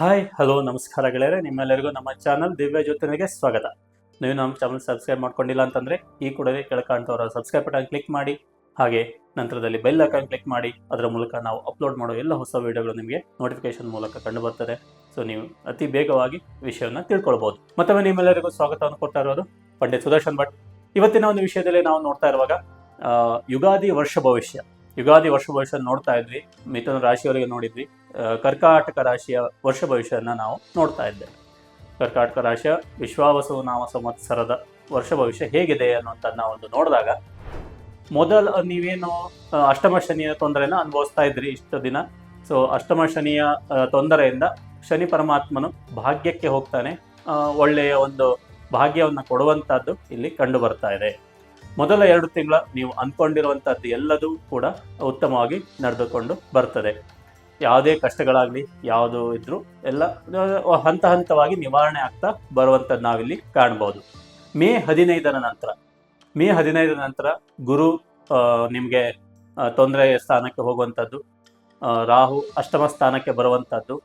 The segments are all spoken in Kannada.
ಹಾಯ್ ಹಲೋ ನಮಸ್ಕಾರ ಗೆಳೆಯರೆ ನಿಮ್ಮೆಲ್ಲರಿಗೂ ನಮ್ಮ ಚಾನಲ್ ದಿವ್ಯ ಜ್ಯೋತಿನಿಗೆ ಸ್ವಾಗತ. ನೀವು ನಮ್ಮ ಚಾನಲ್ ಸಬ್ಸ್ಕ್ರೈಬ್ ಮಾಡ್ಕೊಂಡಿಲ್ಲ ಅಂತಂದರೆ ಈ ಕೂಡಲೇ ಕೆಳಕಾಣ್ತವರ ಸಬ್ಸ್ಕ್ರೈಬ್ ಬಟನ್ ಕ್ಲಿಕ್ ಮಾಡಿ, ಹಾಗೆ ನಂತರದಲ್ಲಿ ಬೆಲ್ ಐಕಾನ್ ಕ್ಲಿಕ್ ಮಾಡಿ, ಅದರ ಮೂಲಕ ನಾವು ಅಪ್ಲೋಡ್ ಮಾಡೋ ಎಲ್ಲ ಹೊಸ ವಿಡಿಯೋಗಳು ನಿಮಗೆ ನೋಟಿಫಿಕೇಶನ್ ಮೂಲಕ ಕಂಡು ಬರ್ತದೆ. ಸೊ ನೀವು ಅತಿ ಬೇಗವಾಗಿ ವಿಷಯವನ್ನು ತಿಳ್ಕೊಳ್ಬೋದು. ಮತ್ತೊಮ್ಮೆ ನಿಮ್ಮೆಲ್ಲರಿಗೂ ಸ್ವಾಗತವನ್ನು ಕೊಡ್ತಾ ಇರೋದು ಪಂಡಿತ್ ಸುದರ್ಶನ್ ಭಟ್. ಇವತ್ತಿನ ಒಂದು ವಿಷಯದಲ್ಲಿ ನಾವು ನೋಡ್ತಾ ಇರುವಾಗ ಯುಗಾದಿ ವರ್ಷ ಭವಿಷ್ಯ. ಯುಗಾದಿ ವರ್ಷ ಭವಿಷ್ಯ ನೋಡ್ತಾ ಇದ್ವಿ. ಮಿಥುನ ರಾಶಿಯವರಿಗೆ ನೋಡಿದ್ವಿ. ಕರ್ಕಾಟಕ ರಾಶಿಯ ವರ್ಷ ಭವಿಷ್ಯನ ನಾವು ನೋಡ್ತಾ ಇದ್ದೇವೆ ಕರ್ಕಾಟಕ ರಾಶಿಯ ವಿಶ್ವಾವಸು ನಾಮ ಸಂವತ್ಸರದ ವರ್ಷ ಭವಿಷ್ಯ ಹೇಗಿದೆ ಅನ್ನುವಂಥದ್ದನ್ನ ಒಂದು ನೋಡಿದಾಗ ಮೊದಲ ನೀವೇನು ಅಷ್ಟಮ ಶನಿಯ ತೊಂದರೆನ ಅನುಭವಿಸ್ತಾ ಇದ್ರಿ ಇಷ್ಟು ದಿನ. ಸೊ ಅಷ್ಟಮ ಶನಿಯ ತೊಂದರೆಯಿಂದ ಶನಿ ಪರಮಾತ್ಮನು ಭಾಗ್ಯಕ್ಕೆ ಹೋಗ್ತಾನೆ. ಒಳ್ಳೆಯ ಒಂದು ಭಾಗ್ಯವನ್ನು ಕೊಡುವಂಥದ್ದು ಇಲ್ಲಿ ಕಂಡು ಬರ್ತಾ ಇದೆ. ಮೊದಲ ಎರಡು ತಿಂಗಳ ನೀವು ಅಂದ್ಕೊಂಡಿರುವಂಥದ್ದು ಎಲ್ಲದೂ ಕೂಡ ಉತ್ತಮವಾಗಿ ನಡೆದುಕೊಂಡು ಬರ್ತದೆ. ಯಾವುದೇ ಕಷ್ಟಗಳಾಗಲಿ, ಯಾವುದು ಇದ್ರೂ ಎಲ್ಲ ಹಂತ ಹಂತವಾಗಿ ನಿವಾರಣೆ ಆಗ್ತಾ ಬರುವಂಥದ್ದು ನಾವಿಲ್ಲಿ ಕಾಣ್ಬೋದು. ಮೇ ಹದಿನೈದರ ನಂತರ, ಮೇ ಹದಿನೈದರ ನಂತರ ಗುರು ನಿಮಗೆ ತೊಂದರೆ ಸ್ಥಾನಕ್ಕೆ ಹೋಗುವಂಥದ್ದು ರಾಹು ಅಷ್ಟಮ ಸ್ಥಾನಕ್ಕೆ ಬರುವಂಥದ್ದು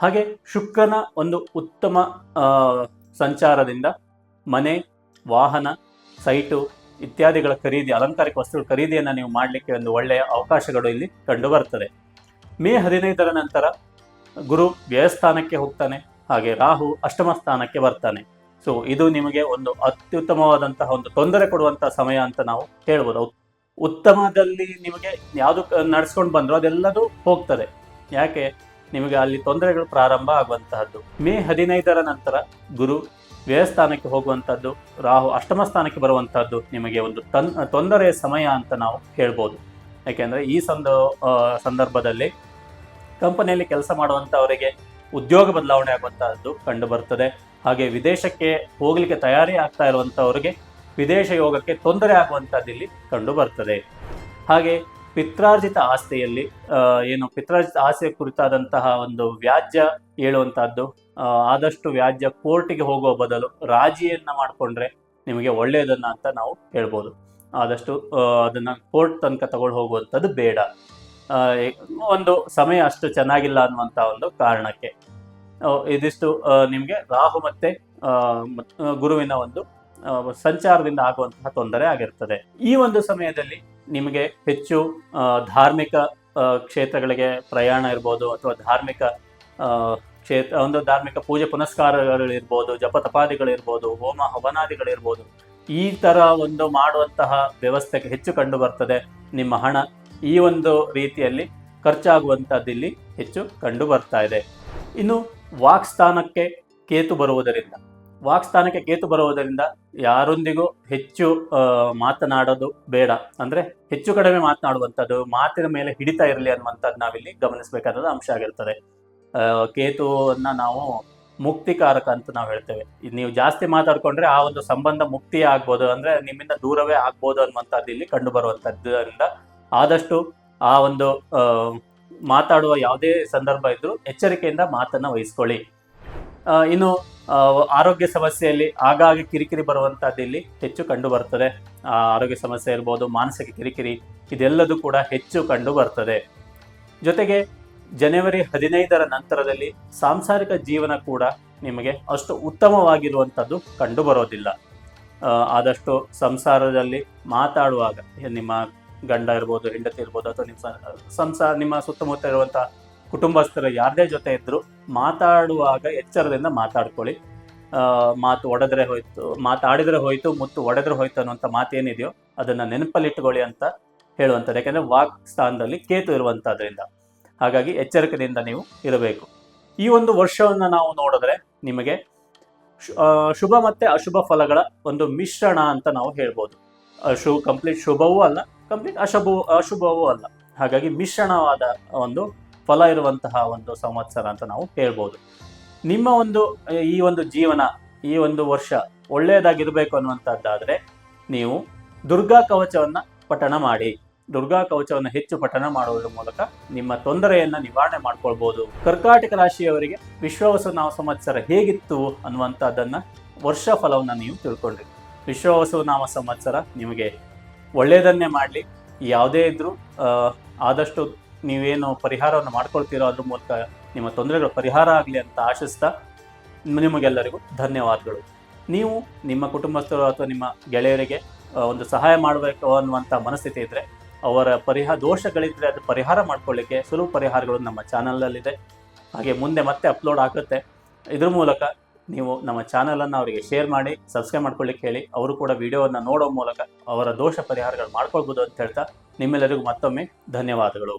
ಹಾಗೆ ಶುಕ್ರನ ಒಂದು ಉತ್ತಮ ಸಂಚಾರದಿಂದ ಮನೆ, ವಾಹನ, ಸೈಟು ಇತ್ಯಾದಿಗಳ ಖರೀದಿ, ಅಲಂಕಾರಿಕ ವಸ್ತುಗಳ ಖರೀದಿಯನ್ನು ನೀವು ಮಾಡಲಿಕ್ಕೆ ಒಂದು ಒಳ್ಳೆಯ ಅವಕಾಶಗಳು ಇಲ್ಲಿ ಕಂಡು ಬರ್ತದೆ ಮೇ ಹದಿನೈದರ ನಂತರ ಗುರು ವ್ಯಯಸ್ಥಾನಕ್ಕೆ ಹೋಗ್ತಾನೆ, ಹಾಗೆ ರಾಹು ಅಷ್ಟಮ ಸ್ಥಾನಕ್ಕೆ ಬರ್ತಾನೆ. ಸೊ ಇದು ನಿಮಗೆ ಒಂದು ಅತ್ಯುತ್ತಮವಾದಂತಹ ಒಂದು ತೊಂದರೆ ಕೊಡುವಂತಹ ಸಮಯ ಅಂತ ನಾವು ಹೇಳ್ಬೋದು. ಉತ್ತಮದಲ್ಲಿ ನಿಮಗೆ ಯಾವುದು ನಡೆಸ್ಕೊಂಡು ಬಂದ್ರು ಅದೆಲ್ಲದೂ ಹೋಗ್ತದೆ. ಯಾಕೆ? ನಿಮಗೆ ಅಲ್ಲಿ ತೊಂದರೆಗಳು ಪ್ರಾರಂಭ ಆಗುವಂತಹದ್ದು. ಮೇ ಹದಿನೈದರ ನಂತರ ಗುರು ವ್ಯಯಸ್ಥಾನಕ್ಕೆ ಹೋಗುವಂಥದ್ದು, ರಾಹು ಅಷ್ಟಮ ಸ್ಥಾನಕ್ಕೆ ಬರುವಂಥದ್ದು ನಿಮಗೆ ಒಂದು ತನ್ ತೊಂದರೆಯ ಸಮಯ ಅಂತ ನಾವು ಹೇಳ್ಬೋದು. ಯಾಕೆಂದರೆ ಈ ಸಂದ ಸಂದರ್ಭದಲ್ಲಿ ಕಂಪನಿಯಲ್ಲಿ ಕೆಲಸ ಮಾಡುವಂಥವರಿಗೆ ಉದ್ಯೋಗ ಬದಲಾವಣೆ ಆಗುವಂಥದ್ದು ಕಂಡು ಬರ್ತದೆ. ಹಾಗೆ ವಿದೇಶಕ್ಕೆ ಹೋಗಲಿಕ್ಕೆ ತಯಾರಿ ಆಗ್ತಾ ಇರುವಂಥವ್ರಿಗೆ ವಿದೇಶ ಯೋಗಕ್ಕೆ ತೊಂದರೆ ಆಗುವಂಥದ್ದು ಇಲ್ಲಿ ಕಂಡು ಬರ್ತದೆ. ಹಾಗೆ ಪಿತ್ರಾರ್ಜಿತ ಆಸ್ತಿಯಲ್ಲಿ ಏನು ಪಿತ್ರಾರ್ಜಿತ ಆಸ್ತಿಯ ಕುರಿತಾದಂತಹ ಒಂದು ವ್ಯಾಜ್ಯ ಹೇಳುವಂತಹದ್ದು ಆದಷ್ಟು ವ್ಯಾಜ್ಯ ಕೋರ್ಟಿಗೆ ಹೋಗುವ ಬದಲು ರಾಜಿಯನ್ನ ಮಾಡಿಕೊಂಡ್ರೆ ನಿಮಗೆ ಒಳ್ಳೆಯದನ್ನ ಅಂತ ನಾವು ಹೇಳ್ಬೋದು. ಆದಷ್ಟು ಅದನ್ನ ಕೋರ್ಟ್ ತನಕ ತಗೊಂಡು ಹೋಗುವಂಥದ್ದು ಬೇಡ. ಒಂದು ಸಮಯ ಅಷ್ಟು ಚೆನ್ನಾಗಿಲ್ಲ ಅನ್ನುವಂಥ ಒಂದು ಕಾರಣಕ್ಕೆ. ಇದಿಷ್ಟು ನಿಮಗೆ ರಾಹು ಮತ್ತೆ ಗುರುವಿನ ಒಂದು ಸಂಚಾರದಿಂದ ಆಗುವಂತಹ ತೊಂದರೆ ಆಗಿರ್ತದೆ. ಈ ಒಂದು ಸಮಯದಲ್ಲಿ ನಿಮಗೆ ಹೆಚ್ಚು ಧಾರ್ಮಿಕ ಕ್ಷೇತ್ರಗಳಿಗೆ ಪ್ರಯಾಣ ಇರ್ಬೋದು ಅಥವಾ ಧಾರ್ಮಿಕ ಕ್ಷೇತ್ರ, ಒಂದು ಧಾರ್ಮಿಕ ಪೂಜೆ ಪುನಸ್ಕಾರಗಳಿರ್ಬೋದು ಜಪ ತಪಾದಿಗಳಿರ್ಬೋದು ಹೋಮ ಹವನಾದಿಗಳಿರ್ಬೋದು, ಈ ತರ ಒಂದು ಮಾಡುವಂತಹ ವ್ಯವಸ್ಥೆಗೆ ಹೆಚ್ಚು ಕಂಡು ಬರ್ತದೆ. ನಿಮ್ಮ ಹಣ ಈ ಒಂದು ರೀತಿಯಲ್ಲಿ ಖರ್ಚಾಗುವಂತಹದ್ದು ಇಲ್ಲಿ ಹೆಚ್ಚು ಕಂಡು ಬರ್ತಾ ಇದೆ. ಇನ್ನು ವಾಕ್ಸ್ಥಾನಕ್ಕೆ ಕೇತು ಬರುವುದರಿಂದ ವಾಕ್ಸ್ಥಾನಕ್ಕೆ ಕೇತು ಬರುವುದರಿಂದ ಯಾರೊಂದಿಗೂ ಹೆಚ್ಚು ಮಾತನಾಡೋದು ಬೇಡ. ಅಂದ್ರೆ ಹೆಚ್ಚು ಕಡಿಮೆ ಮಾತನಾಡುವಂಥದ್ದು, ಮಾತಿನ ಮೇಲೆ ಹಿಡಿತಾ ಇರಲಿ ಅನ್ನುವಂಥದ್ದು ನಾವಿಲ್ಲಿ ಗಮನಿಸಬೇಕಾದ ಅಂಶ ಆಗಿರ್ತದೆ. ಕೇತುವನ್ನು ನಾವು ಮುಕ್ತಿಕಾರಕ ಅಂತ ನಾವು ಹೇಳ್ತೇವೆ. ನೀವು ಜಾಸ್ತಿ ಮಾತಾಡ್ಕೊಂಡ್ರೆ ಆ ಒಂದು ಸಂಬಂಧ ಮುಕ್ತಿ ಆಗ್ಬೋದು. ಅಂದ್ರೆ ನಿಮ್ಮಿಂದ ದೂರವೇ ಆಗ್ಬೋದು ಅನ್ನುವಂಥದ್ದು ಇಲ್ಲಿ ಕಂಡು ಬರುವಂತದ್ದರಿಂದ ಆದಷ್ಟು ಆ ಒಂದು ಮಾತಾಡುವ ಯಾವುದೇ ಸಂದರ್ಭ ಇದ್ರೂ ಎಚ್ಚರಿಕೆಯಿಂದ ಮಾತನ್ನ ವಹಿಸ್ಕೊಳ್ಳಿ. ಇನ್ನು ಆರೋಗ್ಯ ಸಮಸ್ಯೆಯಲ್ಲಿ ಆಗಾಗ ಕಿರಿಕಿರಿ ಬರುವಂಥದ್ದು ಇಲ್ಲಿ ಹೆಚ್ಚು ಕಂಡು ಬರ್ತದೆ. ಆರೋಗ್ಯ ಸಮಸ್ಯೆ ಇರ್ಬೋದು, ಮಾನಸಿಕ ಕಿರಿಕಿರಿ ಇದೆಲ್ಲದೂ ಕೂಡ ಹೆಚ್ಚು ಕಂಡು ಬರ್ತದೆ. ಜೊತೆಗೆ ಜನವರಿ ಹದಿನೈದರ ನಂತರದಲ್ಲಿ ಸಾಂಸಾರಿಕ ಜೀವನ ಕೂಡ ನಿಮಗೆ ಅಷ್ಟು ಉತ್ತಮವಾಗಿರುವಂಥದ್ದು ಕಂಡು ಬರೋದಿಲ್ಲ. ಆದಷ್ಟು ಸಂಸಾರದಲ್ಲಿ ಮಾತಾಡುವಾಗ, ನಿಮ್ಮ ಗಂಡ ಇರ್ಬೋದು, ಹೆಂಡತಿ ಇರ್ಬೋದು, ಅಥವಾ ನಿಮ್ಮ ಸಂಸಾರ, ನಿಮ್ಮ ಸುತ್ತಮುತ್ತ ಇರುವಂತಹ ಕುಟುಂಬಸ್ಥರು ಯಾರದೇ ಜೊತೆ ಇದ್ದರೂ ಮಾತಾಡುವಾಗ ಎಚ್ಚರದಿಂದ ಮಾತಾಡ್ಕೊಳ್ಳಿ. ಮಾತು ಒಡೆದ್ರೆ ಹೋಯ್ತು, ಮಾತಾಡಿದ್ರೆ ಹೋಯ್ತು, ಮುತ್ತು ಒಡೆದ್ರೆ ಹೋಯ್ತು ಅನ್ನುವಂಥ ಮಾತೇನಿದೆಯೋ ಅದನ್ನ ನೆನಪಲ್ಲಿಟ್ಕೊಳ್ಳಿ ಅಂತ ಹೇಳುವಂಥದ್ದು. ಯಾಕೆಂದರೆ ವಾಕ್ ಸ್ಥಾನದಲ್ಲಿ ಕೇತು ಇರುವಂಥದ್ರಿಂದ. ಹಾಗಾಗಿ ಎಚ್ಚರಿಕೆಯಿಂದ ನೀವು ಇರಬೇಕು. ಈ ಒಂದು ವರ್ಷವನ್ನು ನಾವು ನೋಡಿದ್ರೆ ನಿಮಗೆ ಶುಭ ಮತ್ತೆ ಅಶುಭ ಫಲಗಳ ಒಂದು ಮಿಶ್ರಣ ಅಂತ ನಾವು ಹೇಳ್ಬೋದು. ಶು, ಕಂಪ್ಲೀಟ್ ಶುಭವೂ ಅಲ್ಲ, ಕಂಪ್ಲೀಟ್ ಅಶುಭವೂ ಅಶುಭವೂ ಅಲ್ಲ. ಹಾಗಾಗಿ ಮಿಶ್ರಣವಾದ ಒಂದು ಫಲ ಇರುವಂತಹ ಒಂದು ಸಂವತ್ಸರ ಅಂತ ನಾವು ಹೇಳ್ಬೋದು. ನಿಮ್ಮ ಒಂದು, ಈ ಒಂದು ಜೀವನ, ಈ ಒಂದು ವರ್ಷ ಒಳ್ಳೆಯದಾಗಿರಬೇಕು ಅನ್ನುವಂಥದ್ದಾದರೆ ನೀವು ದುರ್ಗಾ ಕವಚವನ್ನು ಪಠಣ ಮಾಡಿ. ದುರ್ಗಾ ಕವಚವನ್ನು ಹೆಚ್ಚು ಪಠಣ ಮಾಡುವುದರ ಮೂಲಕ ನಿಮ್ಮ ತೊಂದರೆಯನ್ನು ನಿವಾರಣೆ ಮಾಡ್ಕೊಳ್ಬೋದು. ಕರ್ಕಾಟಕ ರಾಶಿಯವರಿಗೆ ವಿಶ್ವವಸು ನಾವು ಸಂವತ್ಸರ ಹೇಗಿತ್ತು ಅನ್ನುವಂಥದ್ದನ್ನು ವರ್ಷ ಫಲವನ್ನು ನೀವು ತಿಳ್ಕೊಂಡ್ರಿ. ವಿಶ್ವವಸು ನಾಮ ಸಂವತ್ಸರ ನಿಮಗೆ ಒಳ್ಳೆಯದನ್ನೇ ಮಾಡಲಿ. ಯಾವುದೇ ಇದ್ದರೂ ಆದಷ್ಟು ನೀವೇನು ಪರಿಹಾರವನ್ನು ಮಾಡ್ಕೊಳ್ತೀರೋ ಅದ್ರ ಮೂಲಕ ನಿಮ್ಮ ತೊಂದರೆಗಳು ಪರಿಹಾರ ಆಗಲಿ ಅಂತ ಆಶಿಸ್ತಾ ನಿಮಗೆಲ್ಲರಿಗೂ ಧನ್ಯವಾದಗಳು. ನೀವು ನಿಮ್ಮ ಕುಟುಂಬಸ್ಥರು ಅಥವಾ ನಿಮ್ಮ ಗೆಳೆಯರಿಗೆ ಒಂದು ಸಹಾಯ ಮಾಡಬೇಕು ಅನ್ನುವಂಥ ಮನಸ್ಥಿತಿ ಇದ್ದರೆ ಅವರ ಪರಿಹಾರ ದೋಷಗಳಿದ್ದರೆ ಅದು ಪರಿಹಾರ ಮಾಡ್ಕೊಳ್ಳಿಕ್ಕೆ ಸುಲಭ ಪರಿಹಾರಗಳು ನಮ್ಮ ಚಾನಲಲ್ಲಿದೆ. ಹಾಗೆ ಮುಂದೆ ಮತ್ತೆ ಅಪ್ಲೋಡ್ ಆಗುತ್ತೆ. ಇದ್ರ ಮೂಲಕ ನೀವು ನಮ್ಮ ಚಾನಲನ್ನು ಅವರಿಗೆ ಶೇರ್ ಮಾಡಿ, ಸಬ್ಸ್ಕ್ರೈಬ್ ಮಾಡ್ಕೊಳ್ಳಿಕ್ಕೆ ಹೇಳಿ, ಅವರು ಕೂಡ ವಿಡಿಯೋವನ್ನು ನೋಡೋ ಮೂಲಕ ಅವರ ದೋಷ ಪರಿಹಾರಗಳು ಮಾಡ್ಕೊಳ್ಬೋದು ಅಂತ ಹೇಳ್ತಾ ನಿಮ್ಮೆಲ್ಲರಿಗೂ ಮತ್ತೊಮ್ಮೆ ಧನ್ಯವಾದಗಳು.